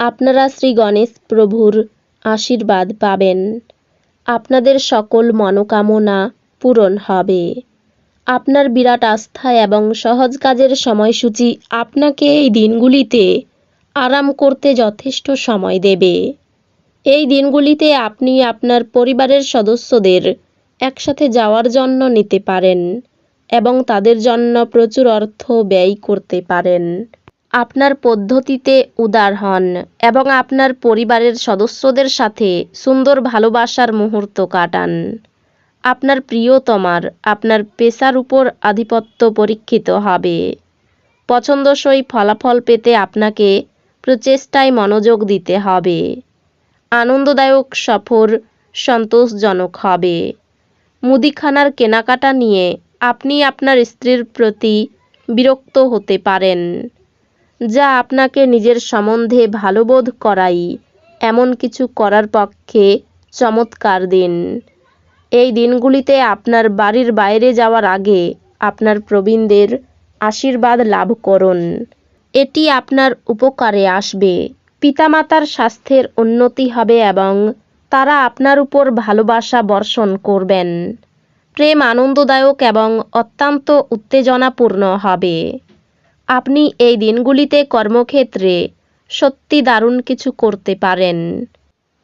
আপনারা শ্রী গণেশ প্রভুর আশীর্বাদ পাবেন। আপনাদের সকল মনোকামনা পূরণ হবে। আপনার বিরাট আস্থা এবং সহজ কাজের সময়সূচি আপনাকে এই দিনগুলিতে আরাম করতে যথেষ্ট সময় দেবে। এই দিনগুলিতে আপনি আপনার পরিবারের সদস্যদের একসাথে যাওয়ার জন্য নিতে পারেন এবং তাদের জন্য প্রচুর অর্থ ব্যয় করতে পারেন। আপনার পদ্ধতিতে উদার হন এবং আপনার পরিবারের সদস্যদের সাথে সুন্দর ভালোবাসার মুহূর্ত কাটান। আপনার প্রিয়তমার আপনার পেশার উপর আধিপত্য পরীক্ষিত হবে। পছন্দসই ফলাফল পেতে আপনাকে প্রচেষ্টায় মনোযোগ দিতে হবে। আনন্দদায়ক সফর সন্তোষজনক হবে। মুদিখানার কেনাকাটা নিয়ে আপনি আপনার স্ত্রীর প্রতি বিরক্ত হতে পারেন। যা আপনাকে নিজের সম্বন্ধে ভালোবোধ করাই। এমন কিছু করার পক্ষে চমৎকার দিন। এই দিনগুলিতে আপনার বাড়ির বাইরে যাওয়ার আগে আপনার প্রবীণদের আশীর্বাদ লাভ করুন। এটি আপনার উপকারে আসবে। পিতামাতার স্বাস্থ্যের উন্নতি হবে এবং তারা আপনার উপর ভালোবাসা বর্ষণ করবেন। প্রেম আনন্দদায়ক এবং অত্যন্ত উত্তেজনাপূর্ণ হবে। আপনি এই দিনগুলিতে কর্মক্ষেত্রে সত্যি দারুণ কিছু করতে পারেন।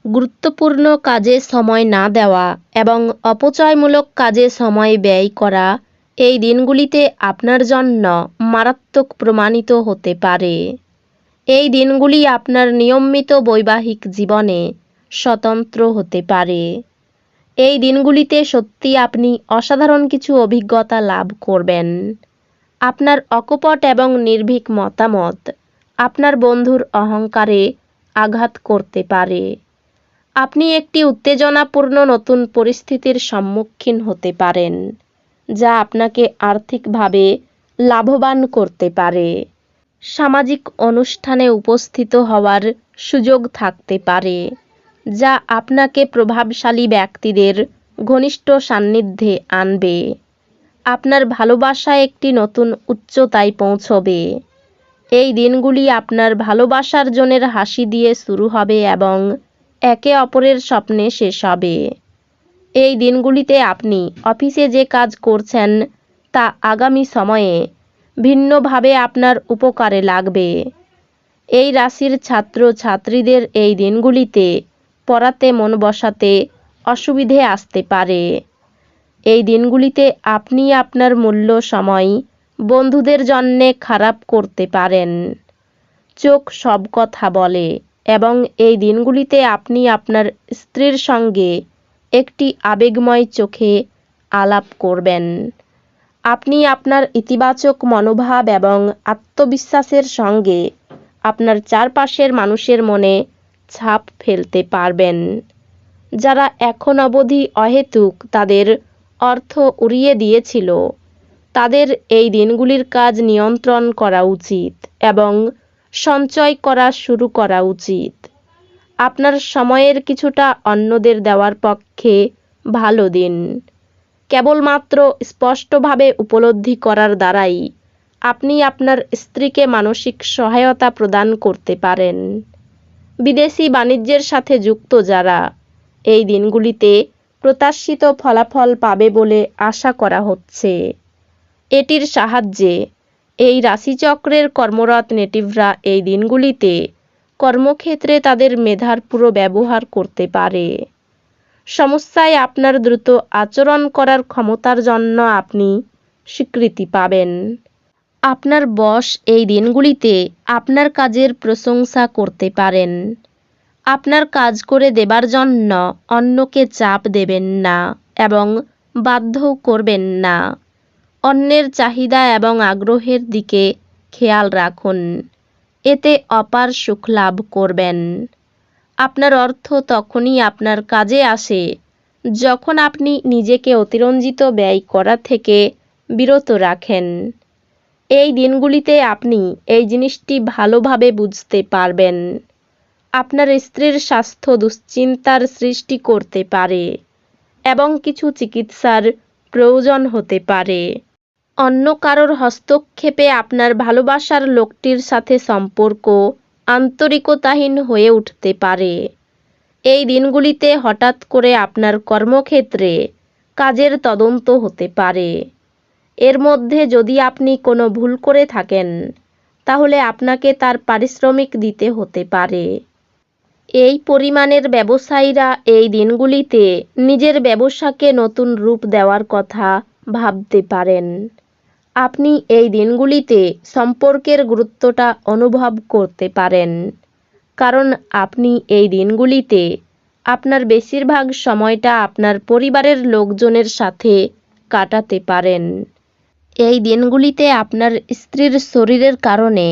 গুরুত্বপূর্ণ কাজে সময় না দেওয়া এবং অপচয়মূলক কাজে সময় ব্যয় করা এই দিনগুলিতে আপনার জন্য মারাত্মক প্রমাণিত হতে পারে। এই দিনগুলি আপনার নিয়মিত বৈবাহিক জীবনে স্বতন্ত্র হতে পারে। এই দিনগুলিতে সত্যি আপনি অসাধারণ কিছু অভিজ্ঞতা লাভ করবেন। আপনার অকপট এবং নির্ভীক মতামত আপনার বন্ধুর অহংকারে আঘাত করতে পারে। আপনি একটি উত্তেজনাপূর্ণ নতুন পরিস্থিতির সম্মুখীন হতে পারেন, যা আপনাকে আর্থিকভাবে লাভবান করতে পারে। সামাজিক অনুষ্ঠানে উপস্থিত হওয়ার সুযোগ থাকতে পারে, যা আপনাকে প্রভাবশালী ব্যক্তিদের ঘনিষ্ঠ সান্নিধ্যে আনবে। আপনার ভালোবাসা একটি নতুন উচ্চতায় পৌঁছবে। এই দিনগুলি আপনার ভালোবাসার জনের হাসি দিয়ে শুরু হবে এবং একে অপরের স্বপ্নে শেষ হবে। এই দিনগুলিতে আপনি অফিসে যে কাজ করছেন, তা আগামী সময়ে ভিন্নভাবে আপনার উপকারে লাগবে। এই রাশির ছাত্র ছাত্রীদের এই দিনগুলিতে পড়াতে মন বসাতে অসুবিধে আসতে পারে। এই দিনগুলিতে আপনি আপনার মূল্য সময় বন্ধুদের জন্যে খারাপ করতে পারেন। চোখ সব কথা বলে এবং এই দিনগুলিতে আপনি আপনার স্ত্রীর সঙ্গে একটি আবেগময় চোখে আলাপ করবেন। আপনি আপনার ইতিবাচক মনোভাব এবং আত্মবিশ্বাসের সঙ্গে আপনার চারপাশের মানুষের মনে ছাপ ফেলতে পারবেন। যারা এখন অবধি অহেতুক তাদের অর্থ উড়িয়ে দিয়েছিল। তাদের এই দিনগুলির কাজ নিয়ন্ত্রণ করা উচিত এবং সঞ্চয় করা শুরু করা উচিত। আপনার সময়ের কিছুটা অন্যদের দেওয়ার পক্ষে ভালো দিন। কেবলমাত্র স্পষ্টভাবে উপলব্ধি করার দ্বারাই আপনি আপনার স্ত্রীকে মানসিক সহায়তা প্রদান করতে পারেন। বিদেশি বাণিজ্যের সাথে যুক্ত যারা, এই দিনগুলিতে প্রত্যাশিত ফলাফল পাবে বলে আশা করা হচ্ছে। এটির সাহায্যে এই রাশিচক্রের কর্মরত নেটিভরা এই দিনগুলিতে কর্মক্ষেত্রে তাদের মেধার পুরো ব্যবহার করতে পারে। সমস্যায় আপনার দ্রুত আচরণ করার ক্ষমতার জন্য আপনি স্বীকৃতি পাবেন। আপনার বস এই দিনগুলিতে আপনার কাজের প্রশংসা করতে পারেন। আপনার কাজ করে দেবার জন্য অন্যকে চাপ দেবেন না এবং বাধ্যও করবেন না। অন্যের চাহিদা এবং আগ্রহের দিকে খেয়াল রাখুন। এতে অপার সুখ লাভ করবেন। আপনার অর্থ তখনই আপনার কাজে আসে যখন আপনি নিজেকে অতিরঞ্জিত ব্যয় করা থেকে বিরত রাখেন। এই দিনগুলিতে আপনি এই জিনিসটি ভালোভাবে বুঝতে পারবেন। আপনার স্ত্রীর স্বাস্থ্য দুশ্চিন্তার সৃষ্টি করতে পারে এবং কিছু চিকিৎসার প্রয়োজন হতে পারে। অন্য কারোর হস্তক্ষেপে আপনার ভালোবাসার লোকটির সাথে সম্পর্ক আন্তরিকতাহীন হয়ে উঠতে পারে। এই দিনগুলিতে হঠাৎ করে আপনার কর্মক্ষেত্রে কাজের তদন্ত হতে পারে। এর মধ্যে যদি আপনি কোনো ভুল করে থাকেন, তাহলে আপনাকে তার পারিশ্রমিক দিতে হতে পারে। এই পরিমাণের ব্যবসায়ীরা এই দিনগুলিতে নিজের ব্যবসাকে নতুন রূপ দেওয়ার কথা ভাবতে পারেন। আপনি এই দিনগুলিতে সম্পর্কের গুরুত্বটা অনুভব করতে পারেন। কারণ আপনি এই দিনগুলিতে আপনার বেশিরভাগ সময়টা আপনার পরিবারের লোকজনের সাথে কাটাতে পারেন। এই দিনগুলিতে আপনার স্ত্রীর শরীরের কারণে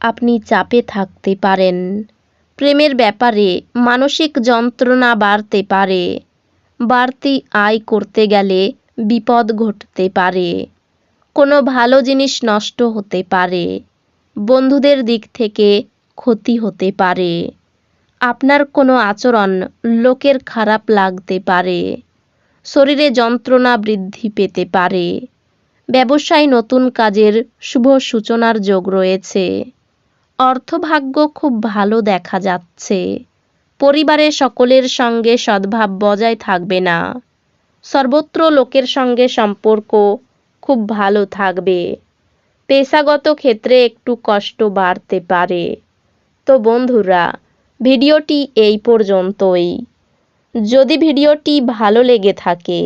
আপনি চাপে থাকতে পারেন। প্রেমের ব্যাপারে মানসিক যন্ত্রণা বাড়তে পারে। বাড়তি আয় করতে গেলে বিপদ ঘটতে পারে। কোনো ভালো জিনিস নষ্ট হতে পারে। বন্ধুদের দিক থেকে ক্ষতি হতে পারে। আপনার কোনো আচরণ লোকের খারাপ লাগতে পারে। শরীরে যন্ত্রণা বৃদ্ধি পেতে পারে। ব্যবসায় নতুন কাজের শুভ সূচনার যোগ রয়েছে। অর্থভাগ্য খুব ভালো দেখা যাচ্ছে। পরিবারের সকলের সঙ্গে সদ্ভাব বজায় থাকবে না। সর্বত্র লোকের সঙ্গে সম্পর্ক খুব ভালো থাকবে। পেশাগত ক্ষেত্রে একটু কষ্ট বাড়তে পারে। তো বন্ধুরা, ভিডিওটি এই পর্যন্তই। যদি ভিডিওটি ভালো লেগে থাকে,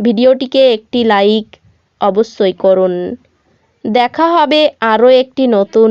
ভিডিওটিকে একটি লাইক অবশ্যই করুন। দেখা হবে আরও একটি নতুন